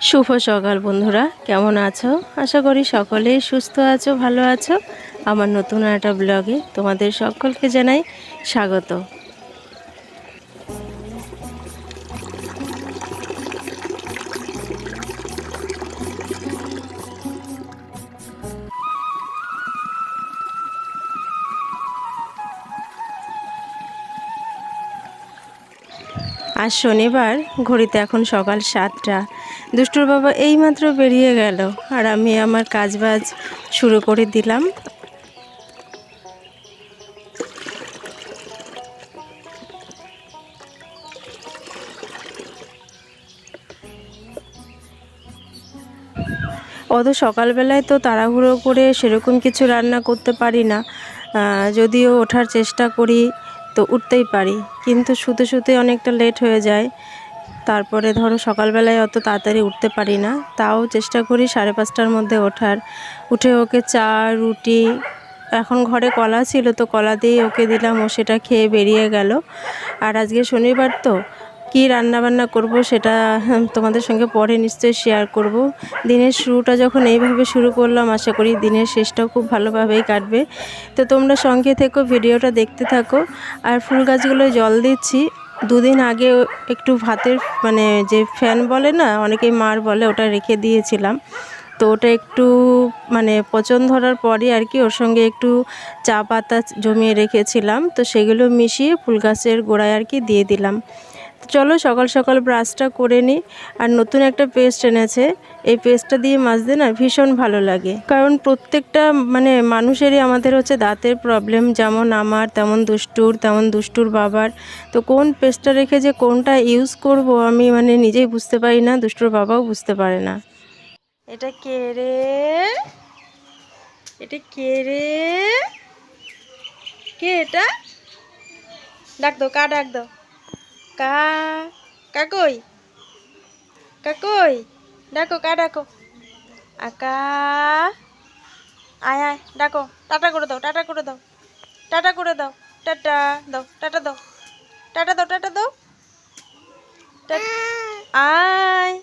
শুভ সকাল বন্ধুরা, কেমন আছো? আশা করি সকলেই সুস্থ আছো, ভালো আছো। আমার নতুন একটা ব্লগে তোমাদের সকলকে জানাই স্বাগত। আজ শনিবার, ঘড়িতে এখন সকাল সাতটা। দুষ্টুর বাবা এইমাত্র বেরিয়ে গেল আর আমি আমার কাজবাজ শুরু করে দিলাম। অত সকালবেলায় তো তাড়াহুড়ো করে সেরকম কিছু রান্না করতে পারি না। যদিও ওঠার চেষ্টা করি। তো উঠতেই পারি। কিন্তু শুতে শুতে অনেকটা লেট হয়ে যায়। তারপরে ধরো সকালবেলায় অত তাড়াতাড়ি উঠতে পারি না। তাও চেষ্টা করি সাড়ে পাঁচটার মধ্যে ওঠার। উঠে ওকে চা, রুটি, এখন ঘরে কলা ছিল তো কলা দিয়ে ওকে দিলাম। ও সেটা খেয়ে বেরিয়ে গেল। আর আজকে শনিবার তো। কি রান্না বান্না করব সেটা তোমাদের সঙ্গে পরে নিশ্চয়ই শেয়ার করব। দিনের শুরুটা যখন এইভাবে শুরু করলাম, আশা করি দিনের শেষটাও খুব ভালোভাবেই কাটবে। তো তোমরা সঙ্গে থেকো, ভিডিওটা দেখতে থাকো। আর ফুল গাছগুলোয় জল দিচ্ছি। দুদিন আগে একটু ভাতের মানে যে ফ্যান বলে না, অনেকেই মার বলে, ওটা রেখে দিয়েছিলাম। তো ওটা একটু মানে পচন ধরার পরে আর কি, ওর সঙ্গে একটু চা পাতা জমিয়ে রেখেছিলাম। তো সেগুলো মিশিয়ে ফুল গাছের গোড়ায় আর কি দিয়ে দিলাম। চলো সকাল সকাল ব্রাশটা করে নিই আর নতুন একটা পেস্ট এনেছে। এই পেস্টটা দিয়ে মাজতে না ভীষণ ভালো লাগে। কারণ প্রত্যেকটা মানে মানুষেরই আমাদের হচ্ছে দাঁতের প্রবলেম যেমন আমার, তেমন দুষ্টুর তেমন দুষ্টুর বাবার। তো কোন পেস্টটা রেখে যে কোনটা ইউজ করব আমি মানে নিজেই বুঝতে পারি না, দুষ্টুর বাবাও বুঝতে পারে না। এটা কে রে? এটা কে রে? কে এটা? ডাক দাও কা ডাক দাও? কা, কাকই? ডাকো, কা ডাকো। আকা আয় আয়, ডাকো। টাটা করে দাও, টাটা করে দাও। টাটা করে দাও, টাটা দাও টাটা দাও। টাটা দাও টাটা দাও। আয়।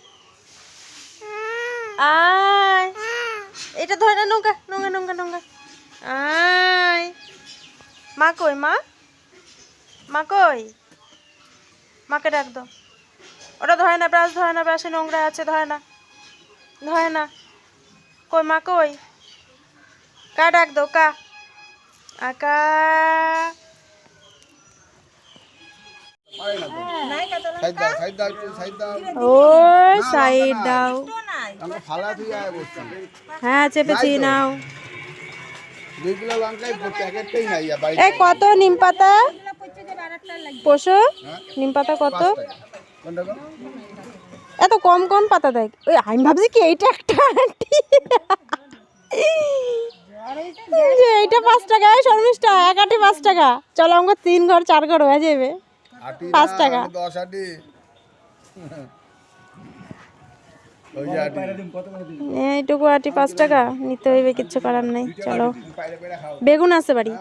আয়। এটা ধরে না, নৌকা নৌকা নৌকা নৌকা। আয়। মা কই, মা? মা কই? মাকে ডাক দাও। ওটা ধরে না ব্রাশ ধরে না ব্রাশে নোংরা আছে ধরে না। ধরে না। কই মা কই? কা ডাক দাও কা। আকা হ্যাঁ চেপেছি নাও। কত নিম পাতা? পোষো? নিম পাতা কত? এত কম কম পাতা দেয় ওই আমি ভাবছি কি এইটা একটা আন্টি? যে এইটা পাঁচ টাকা শর্মিষ্ঠা এক আটি পাঁচ টাকা। চলো আমাকে তিন ঘর চার ঘর হয়ে যাবে। পাঁচ টাকা। দশ আটি। এইটুকু আটি পাঁচ টাকা নিতে হইবে কিচ্ছু করার নাই চলো। বেগুন আছে বাড়ি।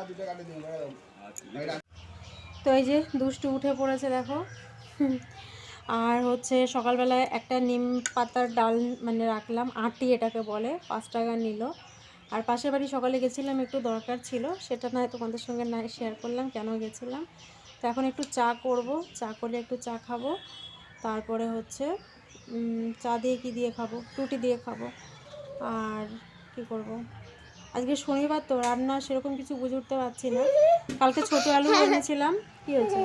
তো এই যে দুষ্টু উঠে পড়েছে, দেখো। আর হচ্ছে সকালবেলায় একটা নিম পাতার ডাল মানে রাখলাম, আটি এটাকে বলে, পাঁচ টাকা নিল। আর পাশের বাড়ি সকালে গেছিলাম, একটু দরকার ছিল, সেটা নয় তোমাদের সঙ্গে না শেয়ার করলাম, কেন গেছিলাম? তো এখন একটু চা করব, চা করে একটু চা খাব। তারপরে হচ্ছে চা দিয়ে কি দিয়ে খাব? রুটি দিয়ে খাব। আর কি করব? আজকে শনিবার তো রান্না সেরকম কিছু বুঝে উঠতে পারছি না। কালকে ছোট আলু এনেছিলাম, কি হয়েছে?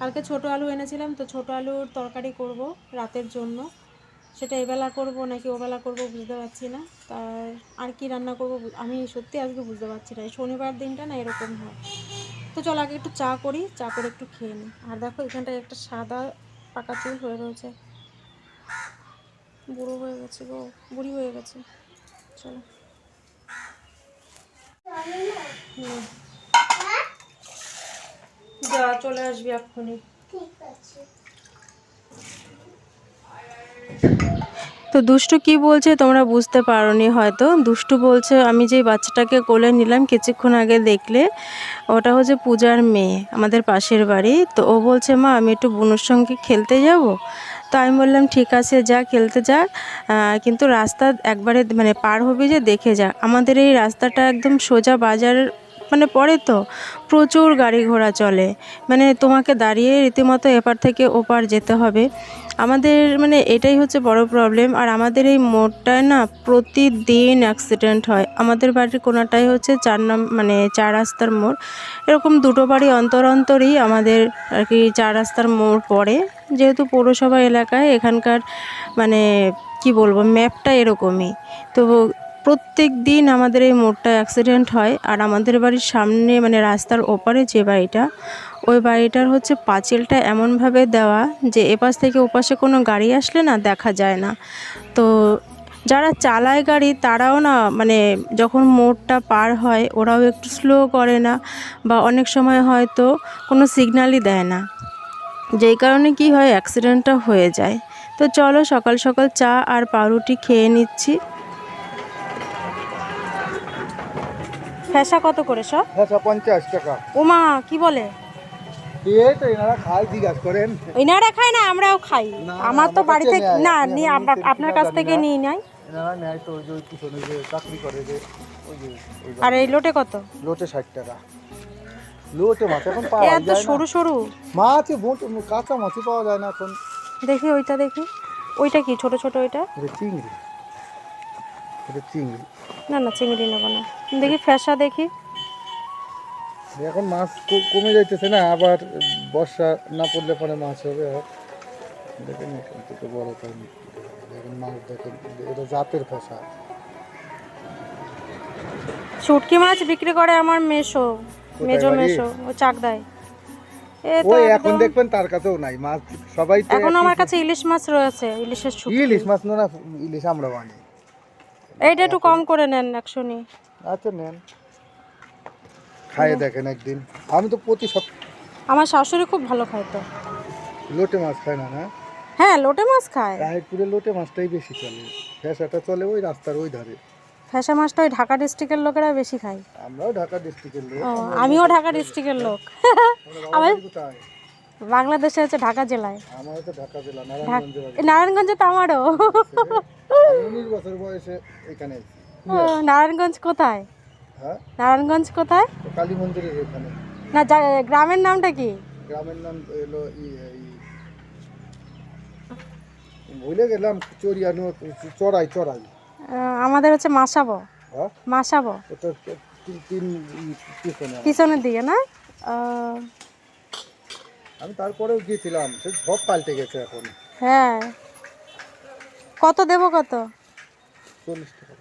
কালকে ছোট আলু এনেছিলাম, তো ছোট আলুর তরকারি করব রাতের জন্য। সেটা এবেলা করব, নাকি ওবেলা করব বুঝতে পারছি না। তার, আর কি রান্না করব আমি সত্যি আজকে বুঝতে পারছি না। শনিবার দিনটা না এরকম হয়। তো চল, আগে একটু চা করি, চা করে একটু খেয়ে নিই আর দেখো, এখানটায় একটা সাদা পাকা চুল হয়ে রয়েছে। বুড়ো হয়ে গেছে গো, বুড়ি হয়ে গেছে। চলো। যা, চলে আসবি এক্ষুনি। তো দুষ্টু কি বলছে তোমরা বুঝতে পারোনি হয়তো। দুষ্টু বলছে, আমি যেই বাচ্চাটাকে কোলে নিলাম কিছুক্ষণ আগে দেখলে, ওটা হচ্ছে পূজার মেয়ে, আমাদের পাশের বাড়ি। তো ও বলছে, মা, আমি একটু বুনুর সঙ্গে খেলতে যাব? তো আমি বললাম, ঠিক আছে, যা, খেলতে যা। কিন্তু রাস্তা একবারে মানে পার হবে যে দেখে যা। আমাদের এই রাস্তাটা একদম সোজা বাজার মানে পড়ে তো প্রচুর গাড়ি ঘোড়া চলে। মানে তোমাকে দাঁড়িয়ে রীতিমতো এপার থেকে ওপার যেতে হবে। আমাদের মানে এটাই হচ্ছে বড় প্রবলেম আর আমাদের এই মোড়টায় না প্রতিদিন অ্যাক্সিডেন্ট হয়। আমাদের বাড়ির কোনাটাই হচ্ছে চার নাম মানে চার রাস্তার মোড়। এরকম দুটো বাড়ি অন্তর অন্তরই আমাদের আর কি চার রাস্তার মোড় পড়ে। যেহেতু পৌরসভা এলাকায় এখানকার মানে কি বলব ম্যাপটা এরকমই। তো প্রত্যেক দিন আমাদের এই মোড়টা অ্যাক্সিডেন্ট হয় আর আমাদের বাড়ির সামনে মানে রাস্তার ওপারে যে বাড়িটা, ওই বাড়িটার হচ্ছে পাঁচিলটা এমনভাবে দেওয়া যে এপাশ থেকে ওপাশে কোনো গাড়ি আসলে না দেখা যায় না। তো যারা চালায় গাড়ি তারাও না মানে যখন মোড়টা পার হয় ওরাও একটু স্লো করে না বা অনেক সময় হয়তো কোনো সিগন্যালই দেয় না। যেই কারণে কি হয় অ্যাক্সিডেন্টটা হয়ে যায়। তো চলো সকাল সকাল চা আর পাউরুটি খেয়ে নিচ্ছি। ফ্যাসা কত করে সব? আচ্ছা পঞ্চাশ টাকা। ওমা কি বলে? এই তো এনারা খায় না আমরাও খাই। আমার তো আমার বাড়ি কাছে থেকে নেয়, না নিয়ে আপনার কাছ থেকে। নিই নাই এনারা নেয় তো ওই যে ওই পিছনে চাকরি করে যে ওই যে আর এই লোটে কত? লোটে ষাট টাকা। লোটে মাছ এখন পাওয়া যায় না। সরু সরু। মাছ মোট কাঁচা মাছই পাওয়া যায় না এখন। দেখি ওইটা দেখি। ওইটা কি ছোট ছোট ওইটা? চিংড়ি। চিংড়ি। না না চিংড়ি নেব না। দেখি ফ্যাসা দেখি। এখন মাছ কমে যাইতেছে না আবার বর্ষা না পড়লে পরে মাছ হবে আর দেখেন এখান থেকে বড় দেখেন মাছ দেখেন এটা জাতের ফসা শুটকি মাছ বিক্রি করে আমার মেশো মেজো মেশো ও চাকদায়। ওই এখন দেখবেন তার কাছেও নাই মাছ সবাই এখন আমার কাছে ইলিশ মাছ রয়েছে ইলিশের শুটকি। ইলিশ মাছ না ইলিশ আমরা বানি এইটা একটু কম করে নেন একশো নি আচ্ছা নেন। খাইয়ে দেখেন একদিন। আমি তো প্রতি আমার শাশুড়ি খুব ভালো খায় তো। লোটে মাছ খায় না না? হ্যাঁ লোটে মাছ খায়। রায়পুরে লোটে মাছটাই বেশি চলে। ফেসাটা চলে ওই রাস্তার ওই ধারে। ফ্যাসা মাছটা ওই ঢাকা ডিস্ট্রিক্টের লোকেরা বেশি খায়। আমরাও ঢাকা ডিস্ট্রিক্টের লোক। আমিও ঢাকা ডিস্ট্রিক্টের লোক। আমার বাংলাদেশে আছে ঢাকা জেলায়। আমার তো ঢাকা জেলা নারায়ণগঞ্জে নারায়ণগঞ্জে তো আমারও। আমি উনিশ বছর বয়সে এখানে নারায়ণগঞ্জ কোথায়? হ্যাঁ? নারায়ণগঞ্জ কোথায়? কালী মন্দিরের এখানে। না গ্রামের নামটা কি? গ্রামের নাম ই ভুলে গেলাম চরিয়ানো চড়াই চড়াই। আমাদের হচ্ছে মাসাবো। হ্যাঁ? মাসাবো। পিছনের দিকে না? আমি তারপরেও গিয়েছিলাম সে সব পাল্টে গেছে এখন। হ্যাঁ। কত দেবো কত? চল্লিশ টাকা।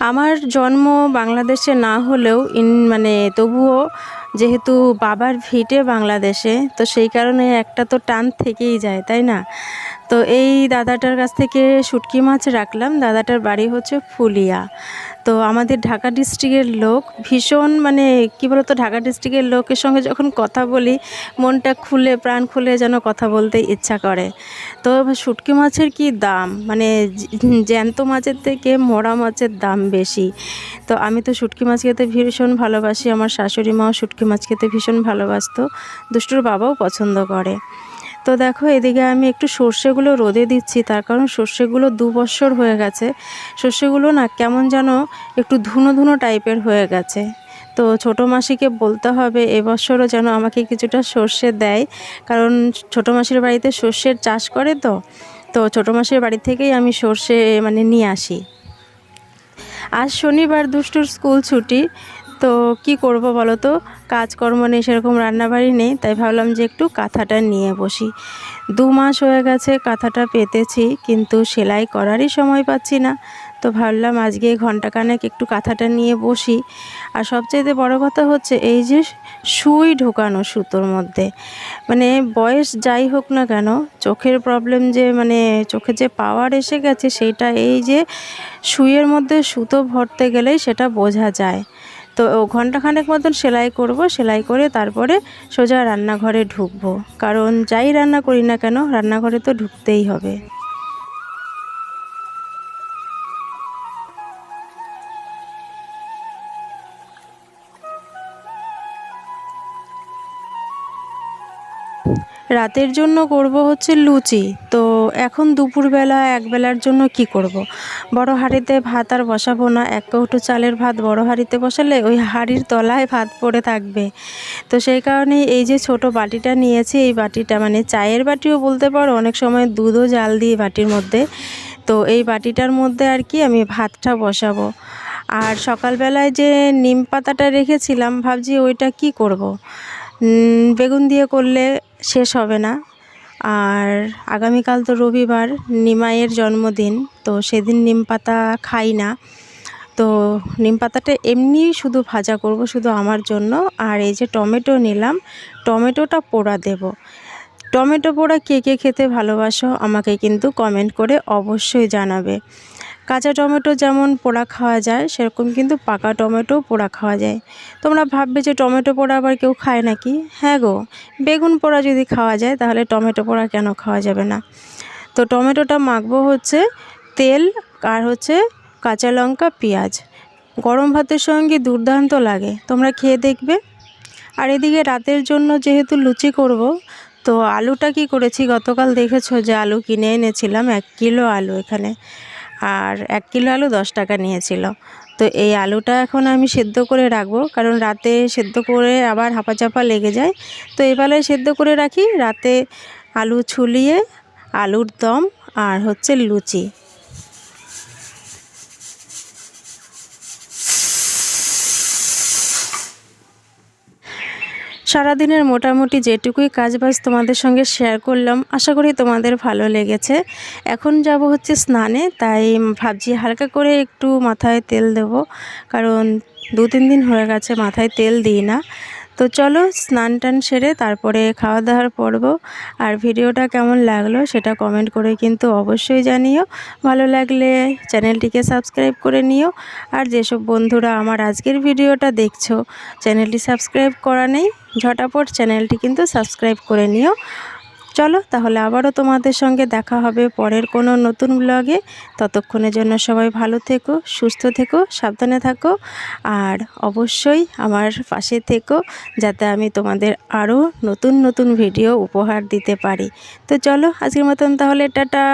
আমার জন্ম বাংলাদেশে না হলেও ইন মানে তবুও যেহেতু বাবার ভিটে বাংলাদেশে তো সেই কারণে একটা তো টান থেকেই যায় তাই না? তো এই দাদাটার কাছ থেকে শুটকি মাছ রাখলাম। দাদাটার বাড়ি হচ্ছে ফুলিয়া। তো আমাদের ঢাকা ডিস্ট্রিক্টের লোক ভীষণ মানে কী বলতো, ঢাকা ডিস্ট্রিক্টের লোকের সঙ্গে যখন কথা বলি, মনটা খুলে, প্রাণ খুলে যেন কথা বলতে ইচ্ছা করে। তো শুটকি মাছের কি দাম? মানে জ্যান্ত মাছের থেকে মরা মাছের দাম বেশি। তো আমি তো শুটকি মাছ খেতে ভীষণ ভালোবাসি। আমার শাশুড়ি মাও শুটকি মাছ খেতে ভীষণ ভালোবাসতো। দুষ্টুর বাবাও পছন্দ করে। তো দেখো, এদিকে আমি একটু সর্ষেগুলো রোদে দিচ্ছি। তার কারণ সর্ষেগুলো দু বছর হয়ে গেছে। সর্ষেগুলো না কেমন যেন একটু ধুনো ধুনো টাইপের হয়ে গেছে। তো ছোটো মাসিকে বলতে হবে, এবছরও যেন আমাকে কিছুটা সর্ষে দেয়। কারণ ছোটো মাসির বাড়িতে সর্ষের চাষ করে তো। তো ছোটো মাসির বাড়ি থেকেই আমি সর্ষে মানে নিয়ে আসি। আজ শনিবার দুষ্টুর স্কুল ছুটি। তো কি করব বলো তো? কাজকর্ম নেই, সেরকম রান্নাবাড়ি নেই, তাই ভাবলাম যে একটু কাঁথাটা নিয়ে বসি। দু মাস হয়ে গেছে কাঁথাটা পেতেছি, কিন্তু সেলাই করারই সময় পাচ্ছি না। তো ভাবলাম আজকে ঘন্টাখানেক একটু কাঁথাটা নিয়ে বসি। আর সবচেয়ে বড় কথা হচ্ছে এই যে সুই ঢোকানো সুতোর মধ্যে। মানে বয়স যাই হোক না কেন, চোখের প্রবলেম যে মানে চোখে যে পাওয়ার এসে গেছে, সেটা এই যে সুইয়ের মধ্যে সুতো ভরতে গেলেই সেটা বোঝা যায়। তো ঘন্টাখানেক মতন সেলাই করব, সেলাই করে তারপরে সোজা রান্নাঘরে ঢুকবো। কারণ যাই রান্না করি না কেন, রান্নাঘরে তো ঢুকতেই হবে। রাতের জন্য করব হচ্ছে লুচি। তো এখন দুপুরবেলা একবেলার জন্য কি করব। বড় হাঁড়িতে ভাত আর বসাবো না। এক কৌটো চালের ভাত বড় হাঁড়িতে বসালে ওই হাঁড়ির তলায় ভাত পড়ে থাকবে। তো সেই কারণে এই যে ছোট বাটিটা নিয়েছি, এই বাটিটা মানে চায়ের বাটিও বলতে পারো, অনেক সময় দুধও জাল দিই বাটির মধ্যে। তো এই বাটিটার মধ্যে আর কি আমি ভাতটা বসাবো। আর সকালবেলায় যে নিম পাতাটা রেখেছিলাম, ভাবছি ওইটা কি করব। বেগুন দিয়ে করলে শেষ হবে না। আর আগামীকাল তো রবিবার নিমাইয়ের জন্মদিন, তো সেদিন নিম পাতা খাই না। তো নিম পাতাটা এমনি শুধু ভাজা করব শুধু আমার জন্য। আর এই যে টমেটো নিলাম, টমেটোটা পোড়া দেব। টমেটো পোড়া কে কে খেতে ভালোবাসো আমাকে কিন্তু কমেন্ট করে অবশ্যই জানাবে। কাঁচা টমেটো যেমন পোড়া খাওয়া যায়, সেরকম কিন্তু পাকা টমেটো পোড়া খাওয়া যায়। তোমরা ভাববে যে টমেটো পোড়া আবার কেউ খায় নাকি? হ্যাঁ গো, বেগুন পোড়া যদি খাওয়া যায়, তাহলে টমেটো পোড়া কেন খাওয়া যাবে না? তো টমেটোটা মাখবো হচ্ছে তেল আর হচ্ছে কাঁচা লঙ্কা, পেঁয়াজ। গরম ভাতের সঙ্গে দুর্দান্ত লাগে, তোমরা খেয়ে দেখবে। আর এদিকে রাতের জন্য যেহেতু লুচি করব, তো আলুটা কি করেছি? গতকাল দেখেছ যে আলু কিনে এনেছিলাম, এক কিলো আলু এখানে। আর এক কিলো আলু দশ টাকা নিয়েছিল। তো এই আলুটা এখন আমি সেদ্ধ করে রাখব, কারণ রাতে সেদ্ধ করে আবার হাঁপা চাপা লেগে যায়। তো এবারে সেদ্ধ করে রাখি, রাতে আলু ছুলিয়ে, আলুর দম আর হচ্ছে লুচি। সারাদিনের মোটামুটি যেটুকুই কাজবাজ তোমাদের সঙ্গে শেয়ার করলাম, আশা করি তোমাদের ভালো লেগেছে। এখন যাব হচ্ছে স্নানে, তাই ভাবছি হালকা করে একটু মাথায় তেল দেব, কারণ দু তিন দিন হয়ে গেছে মাথায় তেল দিই না। তো চলো স্নান টান সেরে তারপরে খাওয়া দাওয়ার পর্ব। আর ভিডিওটা কেমন লাগল সেটা কমেন্ট করে কিন্তু অবশ্যই জানিও। ভালো লাগলে চ্যানেলটিকে সাবস্ক্রাইব করে নিও। আর যেসব বন্ধুরা আমার আজকের ভিডিওটা দেখছ, চ্যানেলটি সাবস্ক্রাইব করা নেই, ঝটাপট চ্যানেলটি কিন্তু সাবস্ক্রাইব করে নিও। চলো তাহলে আবারও তোমাদের সঙ্গে দেখা হবে পরের কোনো নতুন ব্লগে ততক্ষণের জন্য সবাই ভালো থেকো, সুস্থ থেকো, সাবধানে থাকো, আর অবশ্যই আমার পাশে থেকো যাতে আমি তোমাদের আরও নতুন নতুন ভিডিও উপহার দিতে পারি। তো চলো আজকের মতন তাহলে, টাটা!